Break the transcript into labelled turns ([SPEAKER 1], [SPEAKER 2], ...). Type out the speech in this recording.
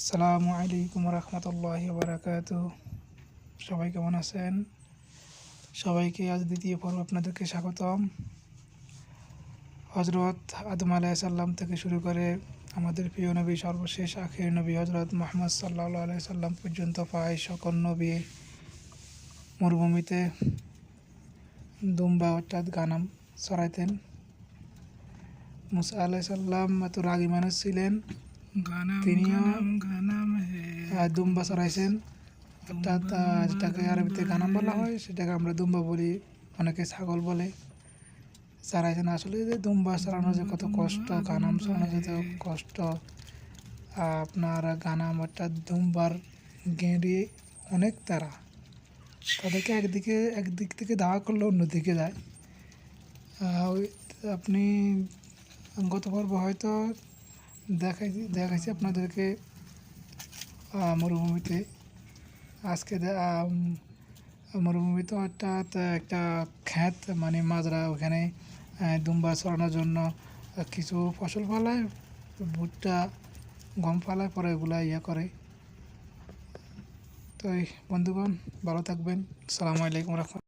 [SPEAKER 1] আসসালামু আলাইকুম রহমতুল্লাহ বারাকাতু সবাই কেমন আছেন? সবাইকে আজ দ্বিতীয় পর্ব আপনাদেরকে স্বাগতম। হজরত আদম আলাইসাল্লাম থেকে শুরু করে আমাদের প্রিয় নবী, সর্বশেষ আখির নবী হজরত মোহাম্মদ সাল্লাহ আলাইসাল্লাম পর্যন্ত পায় সকল নবী মরুভূমিতে দুম্বা অর্থাৎ গানাম চড়াইতেন মুসা আলাইসাল্লাম এত রাগী মানুষ ছিলেন তিনিও দুম্বা চড়াইছেন অর্থাৎ যেটাকে আরবিতে গানাম বলা হয় সেটাকে আমরা দুম্বা বলি অনেকে ছাগল বলে চড়াইছেন আসলে যে দুম্বা চড়ানো যে কত কষ্ট গানাম চড়ানো যে কত কষ্ট আপনার গানাম অর্থাৎ দুম্বার গেঁড়ে অনেক তারা তাদেরকে একদিকে একদিক থেকে দাওয়া করলে অন্যদিকে যায় ওই আপনি গত পর্ব হয়তো দেখাই দেখাইছি আপনাদেরকে মরুভূমিতে। আজকে মরুভূমিতে অর্থাৎ একটা খ্যাত মানে মাজরা, ওখানে দুম্বা ছড়ানোর জন্য কিছু ফসল ফলায়, ভুট্টা, গম ফলায়, পরে এগুলা ইয়ে করে। তো বন্ধুগণ, ভালো থাকবেন। সালামু আলাইকুম রহমান